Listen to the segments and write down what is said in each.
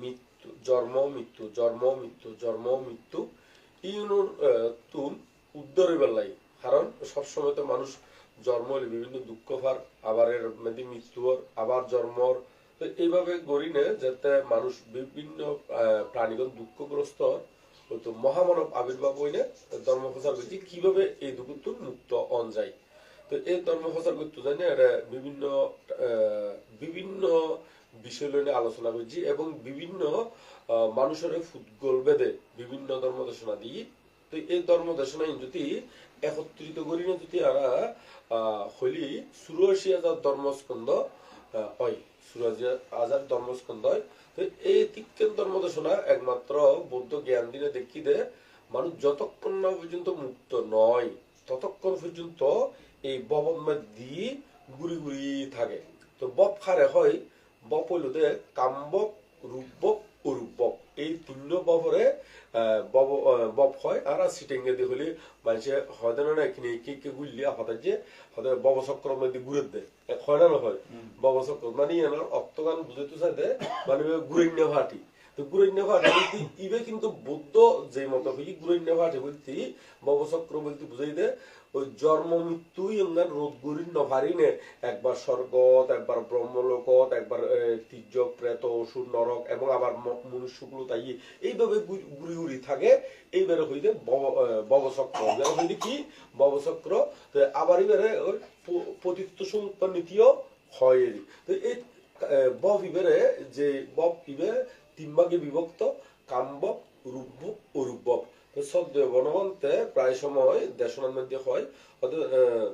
মৃত্যু, জন্ম মৃত্যু জন্ম মৃত্যু জন্ম, মৃত্যু ইউনুর তুন উদ্ধার হইবার লাই কারণ সবসময় তো মানুষ জন্ম হলে বিভিন্ন দুঃখ পার আবার মৃত্যু আবার জন্মর তো এইভাবে গড়িনে যাতে মানুষ বিভিন্ন প্রাণীগণ দুঃখগ্রস্ত তো মহামানব আবির্ভাব হইলে ধর্ম প্রচার করছি কীভাবে এই দুঃখ মুক্ত অন যায়? তো এই ধর্ম প্রচার করতে জানি বিভিন্ন বিভিন্ন বিষয় লইনে আলোচনা করছি এবং বিভিন্ন মানুষের ফুটগোল বেদে বিভিন্ন ধর্ম দেশনা দিই। তো এই ধর্ম দেশনা যদি একত্রিত করি না যদি আহ, হলি চুরাশি হাজার ধর্মস্কন্ধ হয় চুরাশি হাজার ধর্মস্কন্ধ হয় তো এই তিক্কেন ধর্ম দেশনা একমাত্র বৌদ্ধ জ্ঞান দিনে দেখি দে মানুষ যতক্ষণ না পর্যন্ত মুক্ত নয় ততক্ষণ পর্যন্ত এই ববন্মের দিয়ে ঘুরি ঘুরি থাকে। তো বপ খারে হয় বপ হইল দে রূপবক অরূপবক। এই তুল্য বপরে বব বপ হয় আর সিটেঙ্গে দিয়ে হলে মানুষে হয় না এখানে কে কে গুললি হঠাৎ যে হঠাৎ ববচক্র মধ্যে ঘুরে দেয় হয় না নহয় ববচক্র মানে এনার অক্তগান তো সাথে মানে ঘুরে ভাটি তো বলতে ইবে কিন্তু যে মত ববচক্র বলতে বুঝাই দে ওই জন্ম মৃত্যু একবার স্বর্গত একবার ব্রহ্মলোকত একবার তীর্য প্রেত অসুর নরক এবং আবার মনুষ্যগুলো তাই। এইভাবে গুরি গুরি থাকে। এইবারে আহ, ববচক্র। হইতে কি? ববচক্র। আবার এবারে ওই পতিত্ব সমুৎপন্নীতিও হয় তো এই বব ইবারে যে বব ইবে তিন ভাগে বিভক্ত কাম্বক রূপবক ও রূপবক সদ্য প্রায় সময় দেশনার মধ্যে হয়। ওদের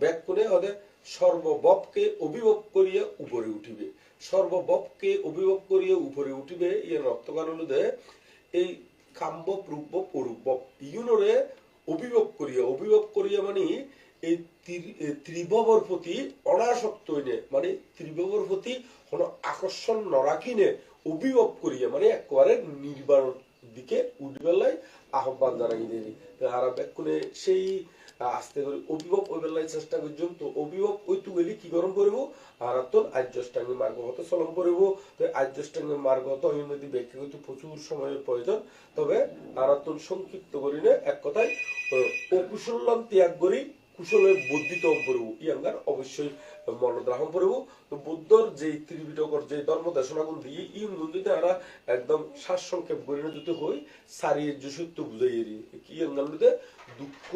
ব্যাকুণে ওদের সর্ববপকে অভিভব করিয়া উপরে উঠিবে। সর্ববপকে অভিভব করিয়া উপরে উঠিবে ইয়ে রক্তগান হলুদে এই কাম্বক রূপবক ও রূপবক ইউনরে অভিভব করিয়া অভিভব করিয়া মানে এই ত্রিভবর প্রতি অনাসক্ত মানে ত্রিভবর প্রতি কোনো আকর্ষণ নরাখিনে অভিভব করিয়া মানে একেবারে নির্বাণ দিকে উঠবেলাই আহ্বান জানাই দেরি আর বেক্ষণে সেই আস্তে করে অভিভব ওই বেলায় চেষ্টা করছুন তো অভিভব ওইটু গেলে কি গরম করব আর তো আর্যষ্টাঙ্গী মার্গ হতে চলন করব তো আর্যষ্টাঙ্গী মার্গ তো যদি ব্যক্তিগত প্রচুর সময়ের প্রয়োজন তবে আর সংক্ষিপ্ত করিনে এক কথায় অকুশল্যাম ত্যাগ করি কুশলে বর্ধিত করব ইয়াঙ্গার অবশ্যই মনোদ্রাহন করব তো বুদ্ধর যে ত্রিবিটকর যে ধর্ম দেশনাগুন দিয়ে ই মন্দিরে আমরা একদম শ্বাস সংক্ষেপ করে যদি হই, সারিয়ে যশুত্ব বুঝাই এরি কি ইয়াঙ্গার মধ্যে দুঃখ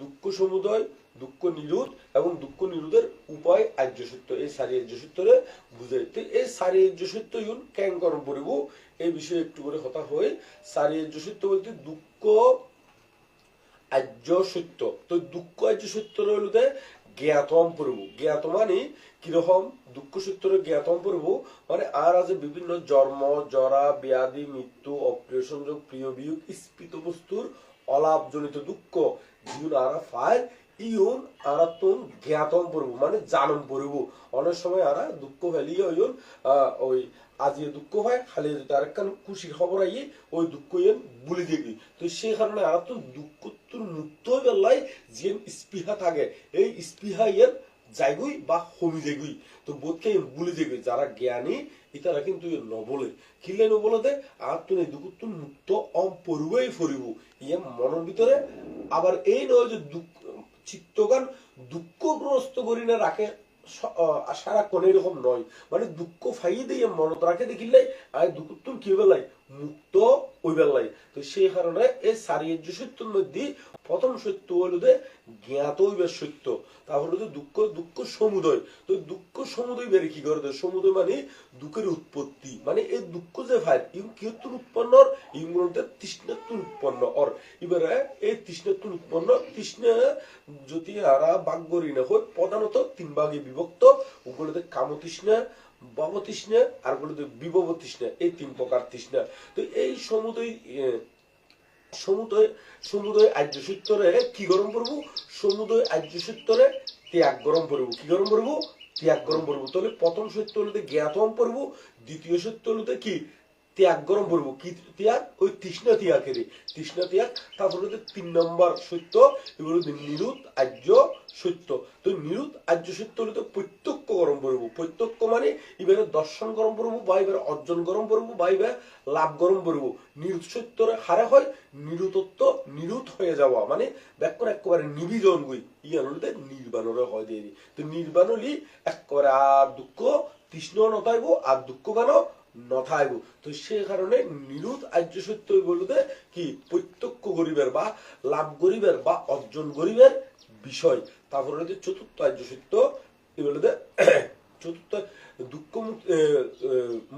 দুঃখ সমুদয়, দুঃখ নিরোধ এবং দুঃখ নিরোধের উপায় আর্য সত্য এই সারি আর্য সত্যরে বুঝাই তো এই সারি আর্য সত্য ইউন ক্যাং গরম পড়ব এই বিষয়ে একটু করে কথা হয় সারি আর্য সত্য বলতে দুঃখ আর্য সত্য, তো দুঃখ আর্য সত্য যে জ্ঞাতম প্রভু। জ্ঞাত মানে কীরকম? দুঃখ সূত্র জ্ঞাতম প্রভু মানে আর আছে বিভিন্ন জন্ম, জরা, ব্যাধি, মৃত্যু অপ্রিয় সংযোগ প্রিয় বিয়োগ, স্ফীত বস্তুর অলাভজনিত দুঃখ। জীবন আরা ফায় ইউন আরা তুন জ্ঞাতম পড়ব মানে জানম পড়ব অনেক সময় আরা দুঃখ ফেলি ইউন ওই আজি দুঃখ হয়, খালি যদি আরেকখান খুশির খবর আই ওই দুঃখ ইয়েন বলে দিবি তো সেই কারণে আর তো দুঃখ তোর মুক্ত বেলায় যে স্পৃহা থাকে, এই স্পৃহা ইয়েন যাইগুই বা কমি যাইগুই তো বোধকে বলে যাইগুই যারা জ্ঞানী, ইতারা কিন্তু নবলে। কিলে নবলে দে আর তুই এই দুঃখ তুই মুক্ত অম পড়বই ফরিব। ইয়ে মনের ভিতরে আবার এই নয় যে দুঃখ চিত্তগান দুঃখগ্রস্ত করি না, রাখে সারা কোন এরকম নয়। মানে দুঃখ ফাইয়ে দিয়ে মনত রাখে দেখিলে আর দুঃখ তুমি কি বেলাই মুক্ত ওই বেলাই তো সেই কারণে এই সারিয়ার্য সত্যের মধ্যে প্রথম সত্য হলো যে জ্ঞাত হইবে সত্য। তারপর হলো যে দুঃখ দুঃখ সমুদয়। তো দুঃখ সমুদয় বেড়ে কি করে? সমুদয় মানে দুঃখের উৎপত্তি। মানে এই দুঃখ যে ভাই ইম কিয়ত্তর উৎপন্ন? ইংরেজিতে তৃষ্ণাত্তর উৎপন্ন। অর, এবারে এই তৃষ্ণাত্তর উৎপন্ন, তৃষ্ণ যদি আরা বাগ করি না হয়, প্রধানত তিন ভাগে বিভক্ত। ওগুলোতে কামতৃষ্ণা ভবতৃষ্ণা আর গুলোতে বিভব তৃষ্ণা, এই তিন প্রকার তৃষ্ণা। তো এই সমুদয় সমুদয় সমুদয় আর্য সূত্রে কি গরম করব সমুদয় আর্য সূত্রে ত্যাগ গরম করব কি গরম করব ত্যাগ গরম করব তাহলে প্রথম সত্য হলো জ্ঞাতম করব দ্বিতীয় সত্য হলতে কি? ত্যাগ গরম পড়ব কি ত্যাগ? ওই তৃষ্ণা ত্যাগের তৃষ্ণা ত্যাগ, তারপরে হচ্ছে তিন নম্বর সত্য এগুলো নিরুত আর্য সত্য। তো নিরুত আর্য সত্য হলে তো প্রত্যক্ষ গরম পড়ব। প্রত্যক্ষ মানে এবারে দর্শন গরম পড়ব বা এবারে অর্জন গরম পড়ব বা এবারে লাভ গরম পড়ব। নিরুত সত্যর হারে হয়, নিরুতত্ব নিরুত হয়ে যাওয়া। মানে ব্যাকর একেবারে নিবিজন গই ইয়ান হলে নির্বাণরে হয় দিয়ে তো নির্বাণ হলি একেবারে আর দুঃখ, তৃষ্ণ নথাইব, আর দুঃখ কেন? নথাইব। তো সে কারণে আর্য সত্য বলতে কি, প্রত্যক্ষ গরিবের বা লাভ গরিবের বা অর্জন গরিবের বিষয়। তারপরে হচ্ছে চতুর্থ আর্য সত্য চতুর্থ দুঃখ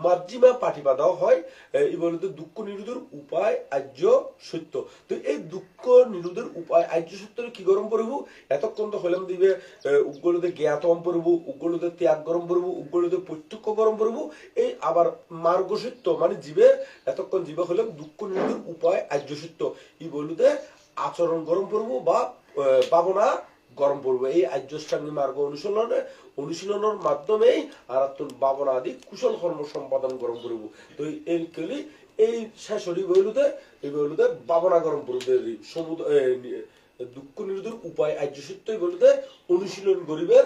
মার্জিমা পাঠিবা দেওয়া হয় এই বলতে দুঃখ নিরোধের উপায় আর্য সত্য। তো নিরোধের উপায় আর্য সত্যের কি গরম পড়ব? এতক্ষণ তো হলাম দিবে উগ্রদের জ্ঞাতম পড়ব উগ্রদের ত্যাগ গরম পড়ব উগ্রদের প্রত্যক্ষ গরম পড়ব। এই আবার মার্গ সত্য মানে জীবে এতক্ষণ জীবে হলাম দুঃখ নিরোধের উপায়, আর্য সত্য। ই বলুতে আচরণ গরম পড়ব বা ভাবনা গরম পড়ব। এই আর্যষ্টাঙ্গী মার্গ অনুশীলনে অনুশীলনের মাধ্যমেই আরাত্মন ভাবনা আদি কুশল কর্ম সম্পাদন গরম পড়ব। তো এই কেলি এই শাশুড়ি বইলুতে এই বইলুতে ভাবনা গরম পড়বে। সমুদ্র দুঃখ নিরোধের উপায় আর্য সত্যই বলতে অনুশীলন গরিবের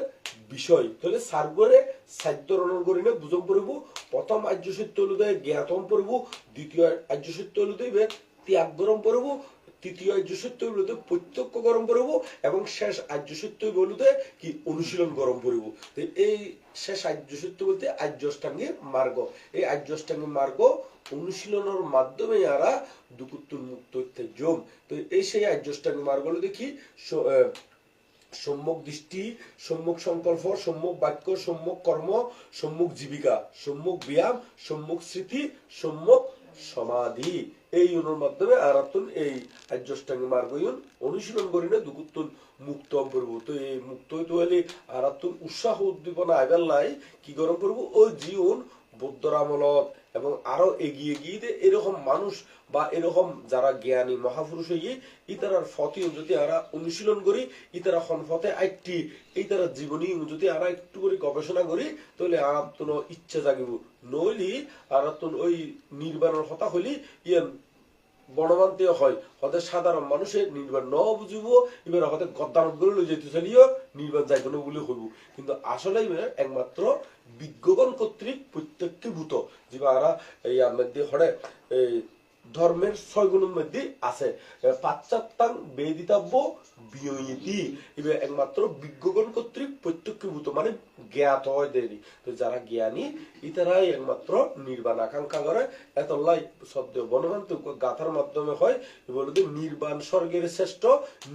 বিষয়। তাহলে সার্গরে সাধ্য রণন করিনে বুঝম পড়ব। প্রথম আর্য সত্য হলুদে জ্ঞাতম পড়ব। দ্বিতীয় আর্য সত্য হলুদে ত্যাগ গরম পড়ব। তৃতীয় আর্য সত্য বলতে প্রত্যক্ষ গরম পড়ব এবং শেষ আর্য সত্য বলতে কি অনুশীলন গরম পড়ব। তো এই শেষ আর্য সত্য বলতে আর্যষ্টাঙ্গী মার্গ। এই আর্যষ্টাঙ্গী মার্গ অনুশীলনের মাধ্যমে আরা দুকুত্তুর মুক্ত হইতে জম তো এই সেই আর্যষ্টাঙ্গী মার্গ হলো দেখি সম্যক দৃষ্টি, সম্যক সংকল্প, সম্যক বাক্য, সম্যক কর্ম, সম্যক জীবিকা, সম্যক ব্যায়াম, সম্যক স্মৃতি, সম্যক সমাধি। এই ইউনের মাধ্যমে আরাতুন, এই আর্যষ্টাঙ্গ মার্গ অনুশীলন করি না মুক্ত করব। তো এই মুক্ত হইতে হলে আরাতুন উৎসাহ উদ্দীপনা আইবার কি গরম করব? ও জীবন বৌদ্ধর আমলত এবং আরও এগিয়ে গিয়ে এরকম মানুষ বা এরকম যারা জ্ঞানী মহাপুরুষ হয়ে ইতারার ফতে যদি আমরা অনুশীলন করি, ইতারা খন ফতে আইটি এই তারা জীবনী যদি আমরা একটু করে গবেষণা করি, তাহলে আর তো ইচ্ছা জাগিব। নইলি আর ওই নির্বাণের হতা হলে ইয়ান বনমান্তীয় হয়। হতে সাধারণ মানুষের নির্বাণ ন বুঝিব, এবার হতে গদ্দান করে লই যেতে চালিও নির্বাণ যাই কোনো বলে হইব। কিন্তু আসলে একমাত্র বিজ্ঞগণ কর্তৃক প্রত্যেককে ভূত যে আরা এই আমাদের হরে, এই ধর্মের ছয় গুণের মধ্যে আছে। পাশ্চাত্যাং বেদিতাব্য বিয়তি এবার একমাত্র বিজ্ঞগণ কর্তৃক প্রত্যক্ষীভূত মানে জ্ঞাত হয় দেরি। তো যারা জ্ঞানী, ইতারাই একমাত্র নির্বাণ আকাঙ্ক্ষা করে। এতলাই সদ্য বনবান্ত গাথার মাধ্যমে হয়। বলতে নির্বাণ স্বর্গের শ্রেষ্ঠ,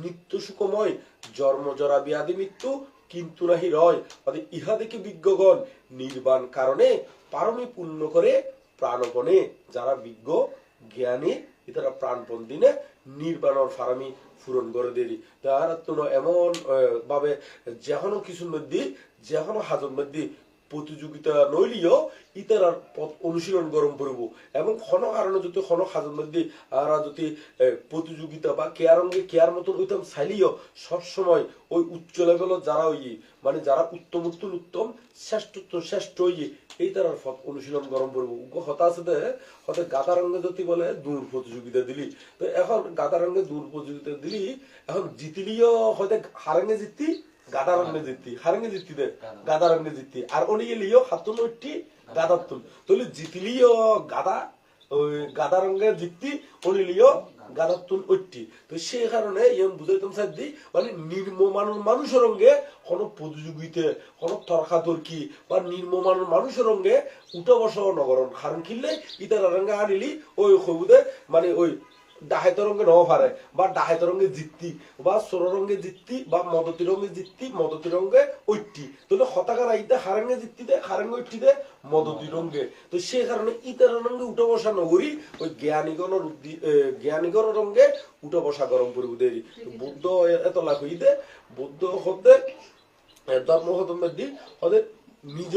নিত্য সুখময়, জন্ম জরা ব্যাধি মৃত্যু, কিন্তু নাহি রয়। অর্থাৎ ইহা দেখে বিজ্ঞগণ নির্বাণ কারণে পারমী পূর্ণ করে প্রাণপণে যারা বিজ্ঞ জ্ঞানী তারা প্রাণপণ দিনে নির্বাণর ফারামি পূরণ করে দেরি তার তো এমন ভাবে যেকোনো কিছুর মধ্যে যেকোনো হাজর মধ্যে প্রতিযোগিতা নইলিও ইতারার পথ অনুশীলন গরম করব। এবং ক্ষণ কারণে যদি ক্ষণ হাজর মধ্যে আরা যদি প্রতিযোগিতা বা কেয়ার অঙ্গে কেয়ার মতন ওইতাম চাইলিও সবসময় ওই উচ্চ লেভেলত যারা ওই মানে যারা উত্তম উত্তম উত্তম শ্রেষ্ঠ শ্রেষ্ঠ ইয়ে এই তারার পথ অনুশীলন গরম করব। হতা আছে দে, হতে গাদা যদি বলে, দূর প্রতিযোগিতা দিলি। তো এখন গাদা রঙে দূর প্রতিযোগিতা দিলি, এখন জিতিলিও হয়তো হারেঙ্গে জিততি গাদা রঙে জিততি হারেঙ্গে জিততি দে গাদা জিততি আর উনি গেলিও ওইটি গাদার তুল। তাহলে জিতিলিও গাদা, ওই গাদা জিততি অনিলিও গাদার তুল তো সেই কারণে বুঝাইতাম সাদি মানে নির্মমান মানুষের রঙে কোনো প্রতিযোগিতা, কোনো তর্কাতর্কি বা নির্মমান মানুষের রঙে উঠা বসা নগরণ। কারণ কিনলে ইতার রঙে আনিলি ওই হবুদে মানে ওই ডাহাইত রঙে নও পারে বা ডাহাইত রঙে জিততি, বা সর রঙে জিততি, বা মদতি রঙে জিততি, মদতি রঙে ঐটি তাহলে হতাকার আইতে হারাঙ্গে জিততি দে, হারাঙ্গে ঐটি দে, মদতি রঙে। তো সে কারণে ইতার রঙে উঠা বসা নগরী, ওই জ্ঞানীগণের উদ্দি জ্ঞানীগণের রঙে উঠা বসা গরম পরিব দেরি। বুদ্ধ এত লাভ হইতে বুদ্ধ হতে ধর্ম হতে মধ্যে ওদের নিজ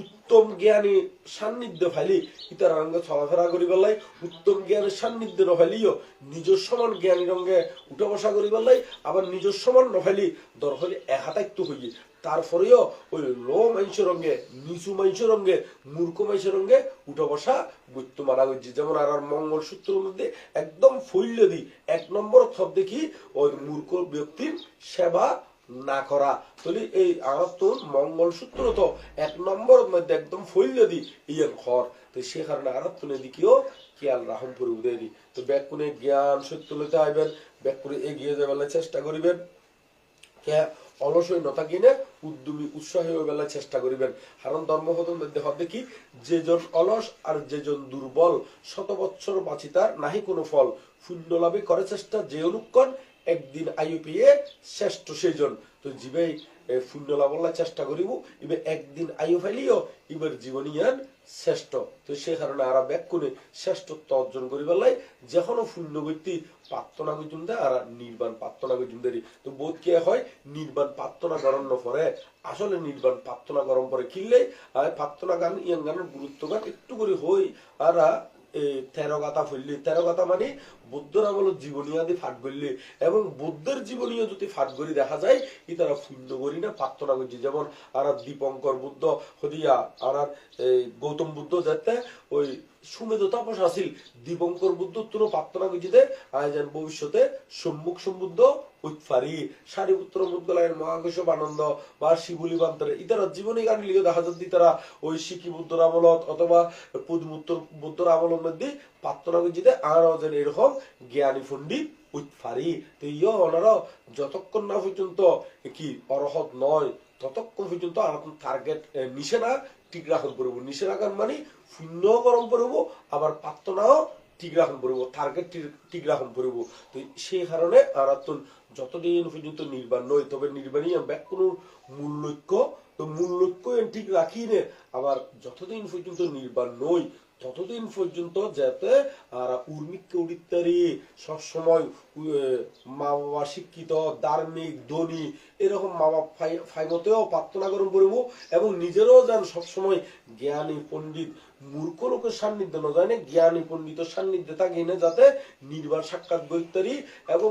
উত্তম জ্ঞানী সান্নিধ্য ফাইলি ইতার রঙে চলাফেরা করি পেলাই উত্তম জ্ঞানের সান্নিধ্য নফাইলিও নিজের সমান জ্ঞানী রঙে উঠা বসা করি পেলাই আবার নিজের সমান নফাইলি দরকারি একাতাইত্ব হইয়ে তারপরেও ওই লো মানুষের রঙে, নিচু মানুষের রঙে, মূর্খ মানুষের রঙে উঠা বসা বৈত্য মারা গেছে যেমন আর আর মঙ্গলসূত্রের মধ্যে একদম ফৈল্য দিই এক নম্বর থপ দেখি, ওই মূর্খ ব্যক্তির সেবা না করা। তাহলে এই আরাত্তন মঙ্গলসূত্র তো এক নম্বর মধ্যে একদম ফৈল্য দি ইয়ান খর তো সে কারণে আরাত্তনের দিকেও খেয়াল রাখুন করে উদয় দি তো ব্যাকুনে জ্ঞান সত্য লইতে আইবেন ব্যাকুনে এগিয়ে যাবার চেষ্টা করিবেন। কে অলসই নতা কিনে উদ্যমী উৎসাহী হয়ে বেলায় চেষ্টা করিবেন। কারণ ধর্মপদন মধ্যে হবে কি যেজন অলস আর যেজন দুর্বল, শত বৎসর বাঁচি তার নাহি কোনো ফল। শূন্য লাভে করে চেষ্টা যে অনুক্ষণ একদিন আয়ু পেয়ে শ্রেষ্ঠ সেজন। তো জীবে শূন্য লাভল্লা চেষ্টা করিব, ইবে একদিন আয়ু ফেলিও ইবার জীবনীয়ান শ্রেষ্ঠ। তো সে কারণে আরা ব্যাক করে শ্রেষ্ঠত্ব অর্জন করিবার লাই শূন্য ব্যক্তি প্রার্থনা করছুন দেয় আর নির্বাণ প্রার্থনা করছুন দেরি। তো বোধ কে হয়, নির্বাণ প্রার্থনা করার পরে, আসলে নির্বাণ প্রার্থনা গরম পরে কিনলে প্রার্থনা গান ইয়ান গানের গুরুত্ব গান একটু করে হই, আর তেরো গাথা ফেললি। তেরো গাথা মানে বুদ্ধর আমল জীবনী আদি ফাট করলি এবং বুদ্ধের জীবনীয় যদি ফাট করি দেখা যায়, ই তারা শূন্য করি না প্রার্থনা করছি যেমন আর দীপঙ্কর বুদ্ধ হদিয়া আর এই গৌতম বুদ্ধ যাতে, ওই সুমেধ তাপস আসিল দীপঙ্কর বুদ্ধ তুলো প্রার্থনা করছি দে আজ ভবিষ্যতে সম্মুখ সম্বুদ্ধ উৎফারি সারিপুত্র মুদ্গলায়ের মহাকোশ আনন্দ, বা শিবুলি বান্তরে। ইতারা জীবনী গান লিখে দেখা যাচ্ছে তারা ওই শিখি বুদ্ধর আমলত অথবা পুদমুত্তর বুদ্ধর আমলের মধ্যে প্রার্থনা করছি দে আর যেন এরকম জ্ঞানী পণ্ডিত উৎফারি। তো ইয় ওনারা যতক্ষণ না পর্যন্ত কি অরহত নয়, ততক্ষণ পর্যন্ত আর টার্গেট নিশে না ঠিক রাখন পড়ব নিশে রাখান মানে শূন্য গরম পড়ব আবার প্রার্থনাও ঠিক রাখুন পড়ব টার্গেট ঠিক রাখুন পড়ব তো সেই কারণে আর যতদিন পর্যন্ত নির্বাণ নয়, তবে নির্বাণই ব্যাক কোনো মূল লক্ষ্য, তো মূল লক্ষ্য ঠিক রাখি নে। আবার যতদিন পর্যন্ত নির্বাণ নই ততদিন পর্যন্ত যাতে আর উর্মিককে উড়িত্তারি সবসময় মা বাবা শিক্ষিত, ধার্মিক, ধনী, এরকম মা বাবা ফাই- ফাইমতেও প্রার্থনা করুন পড়ব এবং নিজেরও যেন সবসময় জ্ঞানী, পণ্ডিত, মূর্খ লোকের সান্নিধ্য না জানে, জ্ঞানী, পণ্ডিত সান্নিধ্যে থাকি না যাতে নির্বাণ সাক্ষাৎ গরিত্তারি এবং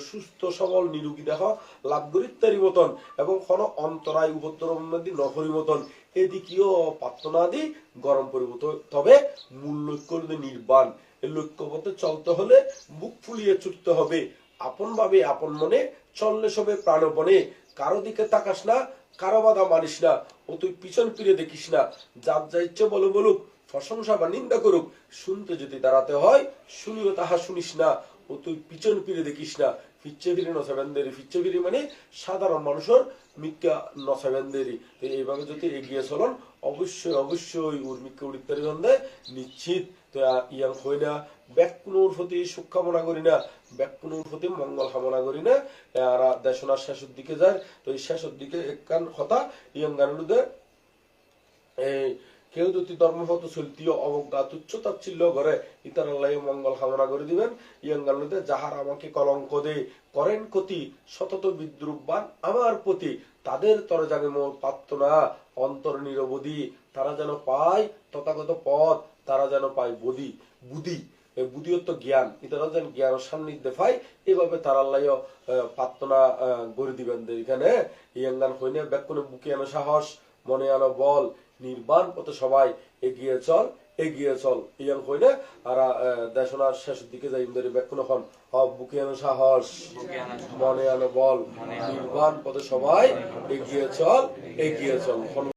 সুস্থ, সবল, নিরোগী দেহ লাভ গরিত্তারি মতন এবং কোনো অন্তরায় উপদ্রব মধ্যে নফরি মতন এদিকেও প্রার্থনা আদি গরম পরিব তবে মূল লক্ষ্য হলো নির্বাণ। লক্ষ্য পথে চলতে হলে বুক ফুলিয়ে ছুটতে হবে। আপন ভাবে আপন মনে চললে সবে প্রাণপণে কারও দিকে তাকাস না, কারও বাধা মানিস না। ও তুই পিছন ফিরে দেখিস না। যার যা ইচ্ছে বলো বলুক, প্রশংসা বা নিন্দা করুক, শুনতে যদি দাঁড়াতে হয়, শুনিও তাহা শুনিস না। ও তুই পিছন ফিরে দেখিস না। নসাবেন্দেরি। মানে সাধারণ মানুষের মিক্কা নসাবেন্দেরি। এইভাবে যদি এগিয়ে চলন, অবশ্যই অবশ্যই উড়িত্তারি বন্ধে নিশ্চিত। তো ইয়াং হই না ব্যাকুনুর প্রতি সুখ কামনা করি না, ব্যাকুনুর প্রতি মঙ্গল কামনা করি না। আর দেশনার শেষের দিকে যায়। তো এই শেষের দিকে একখান কথা ইয়াং গানুদের এই কেউ যদি ধর্মপথ চলতিও অবজ্ঞা তুচ্ছ তাচ্ছিল্য করে ইতার আল্লাহ মঙ্গল কামনা করে দিবেন। ইয়াঙ্গানুতে যাহার আমাকে কলঙ্ক দে, করেন ক্ষতি, সতত বিদ্রুপবান আমার প্রতি, তাদের তরে জাগে মোর প্রার্থনা। অন্তর নিরবধি, তারা যেন পায় তথাগত পথ, তারা যেন পায় বদি বুদ্ধি এই বুদ্ধিয়ত্ব জ্ঞান ইতারা যেন জ্ঞান সান্নিধ্যে পায়, এভাবে তারা আল্লাহ প্রার্থনা গড়ে দিবেন এখানে। ইয়াঙ্গান হইনে ব্যাকুনে বুকে আনো সাহস, মনে আনো বল। নির্বাণ পথে সবাই এগিয়ে চল এগিয়ে চল। ইয়ান হইলে আর দেশনার শেষের দিকে যাই ইন্দারি ব্যাকুল হন। বুকে আনো সাহস মনে আনো বল। নির্বাণ পথে সবাই এগিয়ে চল এগিয়ে চল।